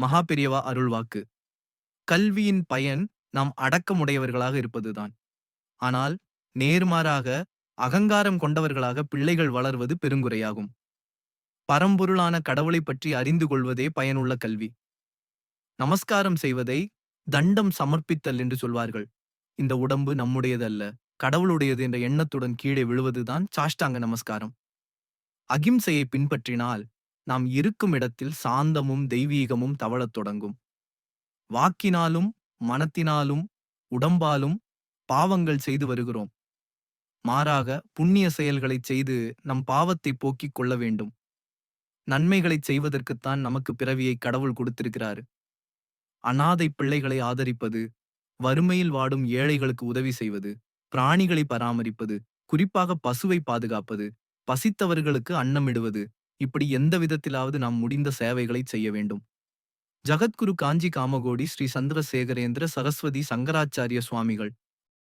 மகாபெரியவா அருள்வாக்கு. கல்வியின் பயன் நாம் அடக்கமுடையவர்களாக இருப்பதுதான். ஆனால் நேர்மாறாக அகங்காரம் கொண்டவர்களாக பிள்ளைகள் வளர்வது பெருங்குறையாகும். பரம்பொருளான கடவுளைப் பற்றி அறிந்து கொள்வதே பயனுள்ள கல்வி. நமஸ்காரம் செய்வதை தண்டம் சமர்ப்பித்தல் என்று சொல்வார்கள். இந்த உடம்பு நம்முடையதல்ல கடவுளுடையது என்ற எண்ணத்துடன் கீழே விழுவதுதான் சாஷ்டாங்க நமஸ்காரம். அகிம்சையை பின்பற்றினால் நாம் இருக்கும் இடத்தில் சாந்தமும் தெய்வீகமும் தவழத் தொடங்கும். வாக்கினாலும் மனத்தினாலும் உடம்பாலும் பாவங்கள் செய்து வருகிறோம். மாறாக புண்ணிய செயல்களைச் செய்து நம் பாவத்தை போக்கிக் கொள்ள வேண்டும். நன்மைகளைச் செய்வதற்குத்தான் நமக்கு பிறவியை கடவுள் கொடுத்திருக்கிறார். அனாதை பிள்ளைகளை ஆதரிப்பது வறுமையில் வாடும் ஏழைகளுக்கு உதவி செய்வது பிராணிகளை பராமரிப்பது குறிப்பாக பசுவை பாதுகாப்பது பசித்தவர்களுக்கு அன்னமிடுவது இப்படி எந்த விதத்திலாவது நாம் முடிந்த சேவைகளை செய்ய வேண்டும். ஜகத்குரு காஞ்சி காமகோடி ஸ்ரீ சந்திரசேகரேந்திர சரஸ்வதி சங்கராச்சாரிய சுவாமிகள்.